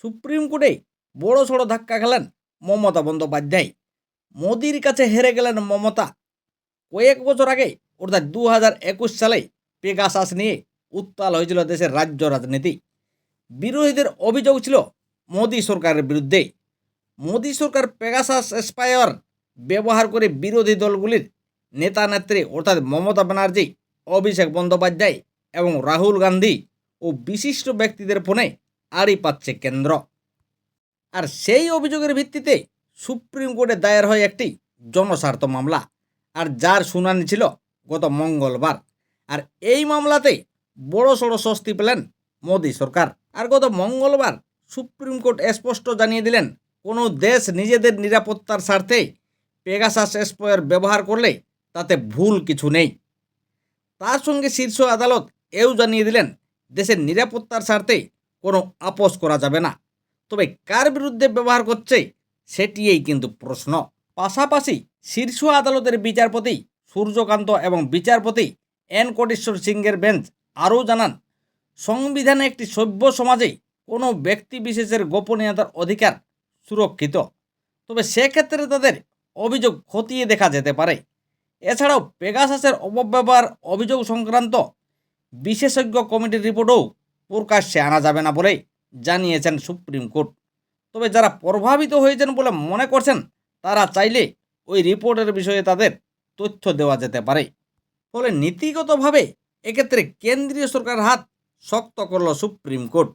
Supreme কোর্টে বড় সড়ো ধাক্কা খেলেন মমতা বন্দ্যোপাধ্যায়। মোদির কাছে হেরে গেলেন মমতা। কয়েক বছর আগে, অর্থাৎ দু হাজার একুশ সালে পেগাসাস নিয়ে উত্তাল হয়েছিল দেশের রাজ্য রাজনীতি। বিরোধীদের অভিযোগ ছিল মোদী সরকারের বিরুদ্ধে। মোদী সরকার পেগাসাস স্পায়ার ব্যবহার করে বিরোধী দলগুলির নেতা নেত্রী, অর্থাৎ মমতা ব্যানার্জি, অভিষেক বন্দ্যোপাধ্যায় এবং রাহুল গান্ধী ও বিশিষ্ট ব্যক্তিদের ফোনে আড়ি পাচ্ছে কেন্দ্র। আর সেই অভিযোগের ভিত্তিতে সুপ্রিম কোর্টে দায়ের হয় একটি জনস্বার্থ মামলা, আর যার শুনানি ছিল গত মঙ্গলবার। আর এই মামলাতে বড় সড়ো স্বস্তি পেলেন মোদী সরকার। আর গত মঙ্গলবার সুপ্রিম কোর্ট স্পষ্ট জানিয়ে দিলেন, কোনো দেশ নিজেদের নিরাপত্তার স্বার্থে পেগাসাস এসপয়ের ব্যবহার করলে তাতে ভুল কিছু নেই। তার সঙ্গে শীর্ষ আদালত এও জানিয়ে দিলেন, দেশের নিরাপত্তার স্বার্থে কোনো আপোষ করা যাবে না। তবে কার বিরুদ্ধে ব্যবহার করছে, সেটিই কিন্তু প্রশ্ন। পাশাপাশি শীর্ষ আদালতের বিচারপতি সূর্যকান্ত এবং বিচারপতি এন কোটেশ্বর সিংয়ের বেঞ্চ আরও জানান, সংবিধানে একটি সভ্য সমাজে কোনো ব্যক্তি বিশেষের গোপনীয়তার অধিকার সুরক্ষিত। তবে সেক্ষেত্রে তাদের অভিযোগ খতিয়ে দেখা যেতে পারে। এছাড়াও পেগাসাসের অপব্যবহার অভিযোগ সংক্রান্ত বিশেষজ্ঞ কমিটির রিপোর্টও প্রকাশ্যে আনা যাবে না বলে জানিয়েছেন সুপ্রিম কোর্ট। তবে যারা প্রভাবিত হয়েছেন বলে মনে করছেন, তারা চাইলে ওই রিপোর্টের বিষয়ে তাদের তথ্য দেওয়া যেতে পারে। ফলে নীতিগতভাবে এক্ষেত্রে কেন্দ্রীয় সরকার হাত শক্ত করল সুপ্রিম কোর্ট।